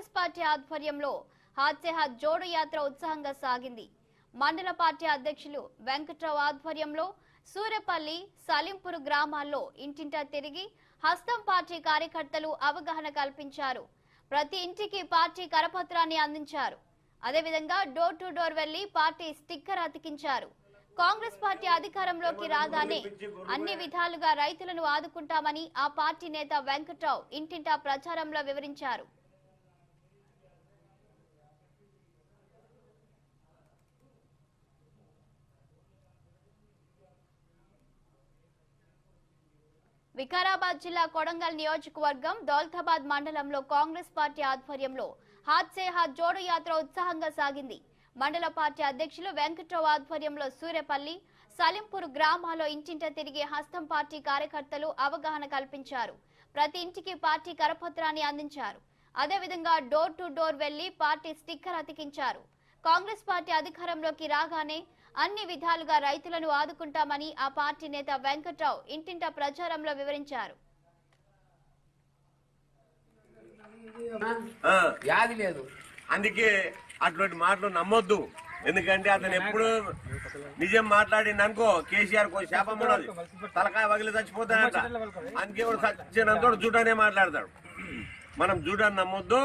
Congress party ఆధ్వర్యంలో హాత్సేహాత్ జోడు యాత్ర ఉత్సాహంగా సాగింది. మండల పార్టీ అధ్యక్షులు వెంకట్రావు ఆధ్వర్యంలో సూర్యపల్లి సలీంపూర్ గ్రామాల్లో ఇంటింటా తిరిగి హస్తం పార్టీ కార్యకర్తలు అవగాహన కల్పించారు. ప్రతి ఇంటికి పార్టీ కరపత్రాన్ని అందించారు. అదేవిధంగా డోర్ టు డోర్ వెళ్ళి పార్టీ స్టిక్కర్ అతికించారు. కాంగ్రెస్ పార్టీ అధికారంలోకి రాగానే అన్ని విధాలుగా రైతులను ఆదుకుంటామని ఆ పార్టీ నేత వెంకట్రావు ఇంటింటా ప్రచారంలో వివరించారు. వికారాబాద్ జిల్లా కొడంగల్ నియోజకవర్గం దౌలతాబాద్ మండలంలో కాంగ్రెస్ పార్టీ ఆధ్వర్యంలో హాత్ సే హాత్ జోడు యాత్ర ఉత్సాహంగా సాగింది. మండల పార్టీ అధ్యక్షులు వెంకట్రావు ఆధ్వర్యంలో సూర్యపల్లి సలింపూర్ గ్రామాల్లో ఇంటింట తిరిగి హస్తం పార్టీ కార్యకర్తలు అవగాహన కల్పించారు. ప్రతి ఇంటికి పార్టీ కరపత్రాన్ని అందించారు. అదేవిధంగా డోర్ టు డోర్ వెళ్ళి పార్టీ స్టిక్కర్ అతికించారు. కాంగ్రెస్ పార్టీ అధికారంలోకి రాగానే అన్ని విధాలుగా రైతులను ఆదుకుంటామని ఆ పార్టీ నేత వెంకట్రావు ఇంటింటా ప్రచారంలో వివరించారు. వ్యాధి లేదు. అందుకే అటువంటి మాటలు నమ్మొద్దు. ఎందుకంటే అతను ఎప్పుడు నిజం మాట్లాడింది అనుకో కేసీఆర్ కో శాపం ఉన్నది. తలకాయ వగిలి చచ్చిపోతాడంట. అందుకే వాడు చచ్చినంత జూటానే మాట్లాడతాడు. మనం జూటాన్ని నమ్మొద్దు.